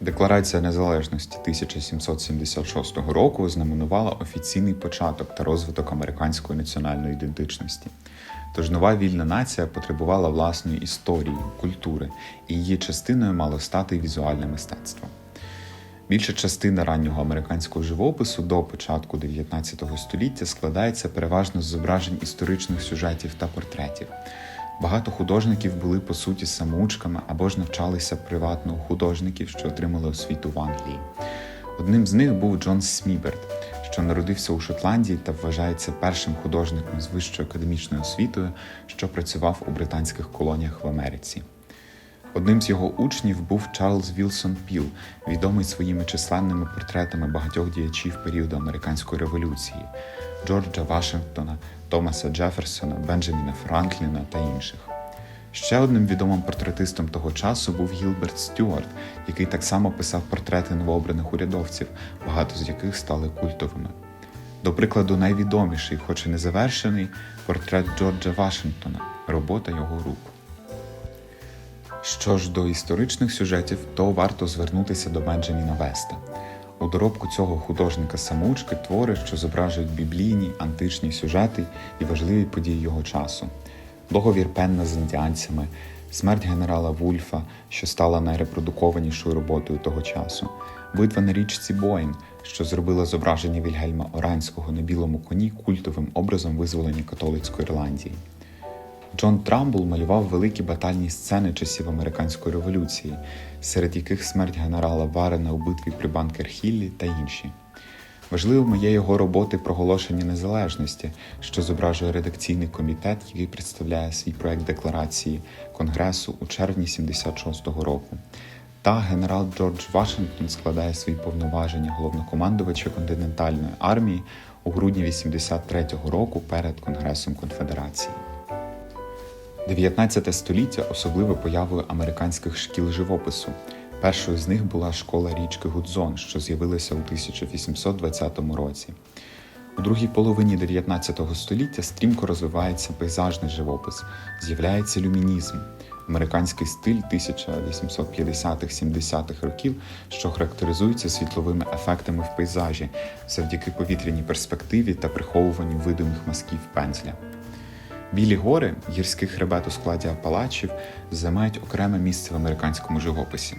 Декларація незалежності 1776 року знаменувала офіційний початок та розвиток американської національної ідентичності. Тож нова вільна нація потребувала власної історії, культури, і її частиною мало стати візуальне мистецтво. Більша частина раннього американського живопису до початку 19 століття складається переважно з зображень історичних сюжетів та портретів. Багато художників були по суті самоучками або ж навчалися приватно у художників, що отримали освіту в Англії. Одним з них був Джон Сміберт, що народився у Шотландії та вважається першим художником з вищою академічною освітою, що працював у британських колоніях в Америці. Одним з його учнів був Чарльз Вілсон Піл, відомий своїми численними портретами багатьох діячів періоду американської революції Джорджа Вашингтона, Томаса Джеферсона, Бенджаміна Франкліна та інших. Ще одним відомим портретистом того часу був Гілберт Стюарт, який так само писав портрети новообраних урядовців, багато з яких стали культовими. До прикладу, найвідоміший, хоч і незавершений, портрет Джорджа Вашингтона робота його рук. Що ж до історичних сюжетів, то варто звернутися до Бенджаміна Веста. У доробку цього художника самоучки твори, що зображують біблійні, античні сюжети і важливі події його часу. Договір Пенна з індіанцями, смерть генерала Вульфа, що стала найрепродукованішою роботою того часу, битва на річці Боїн, що зробила зображення Вільгельма Оранського на білому коні культовим образом визволення католицької Ірландії. Джон Трамбул малював великі батальні сцени часів американської революції, серед яких смерть генерала Варена у битві при Банкер-Хіллі та інші. Важливими є його роботи проголошення незалежності, що зображує редакційний комітет, який представляє свій проект декларації Конгресу у червні 76-го року. Та генерал Джордж Вашингтон складає свої повноваження головнокомандувача континентальної армії у грудні 83-го року перед Конгресом Конфедерації. 19 століття особливо появою американських шкіл живопису. Першою з них була школа річки Гудзон, що з'явилася у 1820 році. У другій половині 19 століття стрімко розвивається пейзажний живопис, з'являється люмінізм, американський стиль 1850-70-х років, що характеризується світловими ефектами в пейзажі завдяки повітряній перспективі та приховуванню видимих мазків пензля. Білі гори, гірський хребет у складі Апалачів, займають окреме місце в американському живописі.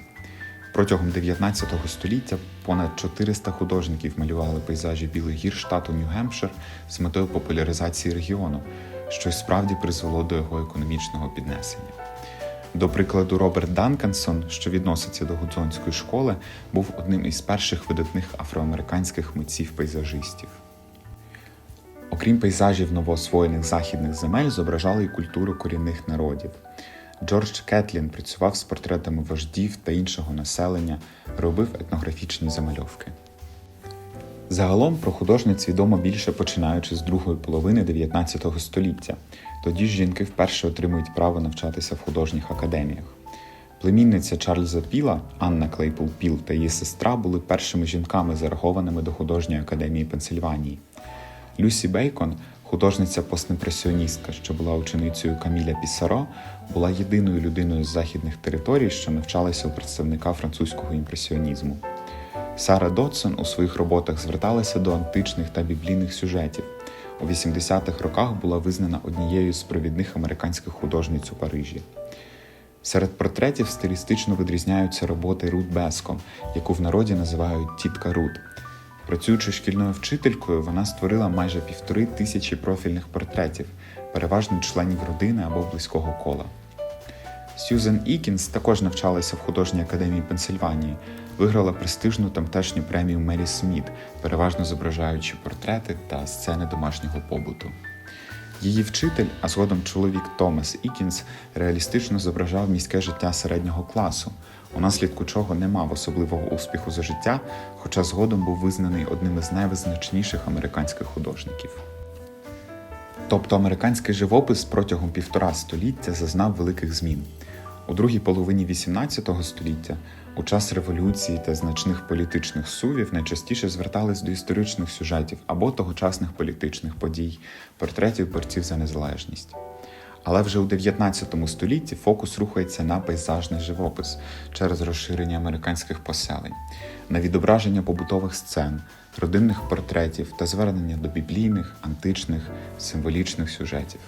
Протягом 19 століття понад 400 художників малювали пейзажі білих гір штату Нью-Гемпшир з метою популяризації регіону, що й справді призвело до його економічного піднесення. До прикладу, Роберт Данкансон, що відноситься до гудзонської школи, був одним із перших видатних афроамериканських митців-пейзажистів. Окрім пейзажів новоосвоєних західних земель, зображали й культуру корінних народів. Джордж Кетлін працював з портретами вождів та іншого населення, робив етнографічні замальовки. Загалом про художниць відомо більше починаючи з другої половини 19 століття. Тоді ж жінки вперше отримують право навчатися в художніх академіях. Племінниця Чарльза Піла, Анна Клейпл Піл та її сестра були першими жінками, зарахованими до художньої академії Пенсильванії. Люсі Бейкон, художниця постімпресіоністка, що була ученицею Каміля Пісаро, була єдиною людиною з західних територій, що навчалася у представника французького імпресіонізму. Сара Дотсон у своїх роботах зверталася до античних та біблійних сюжетів. У 80-х роках була визнана однією з провідних американських художниць у Парижі. Серед портретів стилістично відрізняються роботи Рут Беском, яку в народі називають Тітка Рут. Працюючи шкільною вчителькою, вона створила майже півтори тисячі профільних портретів, переважно членів родини або близького кола. Сьюзен Ікінс також навчалася в художній академії Пенсильванії, виграла престижну тамтешню премію Мері Сміт, переважно зображаючи портрети та сцени домашнього побуту. Її вчитель, а згодом чоловік Томас Ікінс, реалістично зображав міське життя середнього класу, унаслідку чого не мав особливого успіху за життя, хоча згодом був визнаний одним із найвизначніших американських художників. Тобто американський живопис протягом півтора століття зазнав великих змін. У другій половині XVIII століття, у час революції та значних політичних сувів, найчастіше звертались до історичних сюжетів або тогочасних політичних подій, портретів борців за незалежність. Але вже у 19 столітті фокус рухається на пейзажний живопис через розширення американських поселень, на відображення побутових сцен, родинних портретів та звернення до біблійних, античних, символічних сюжетів.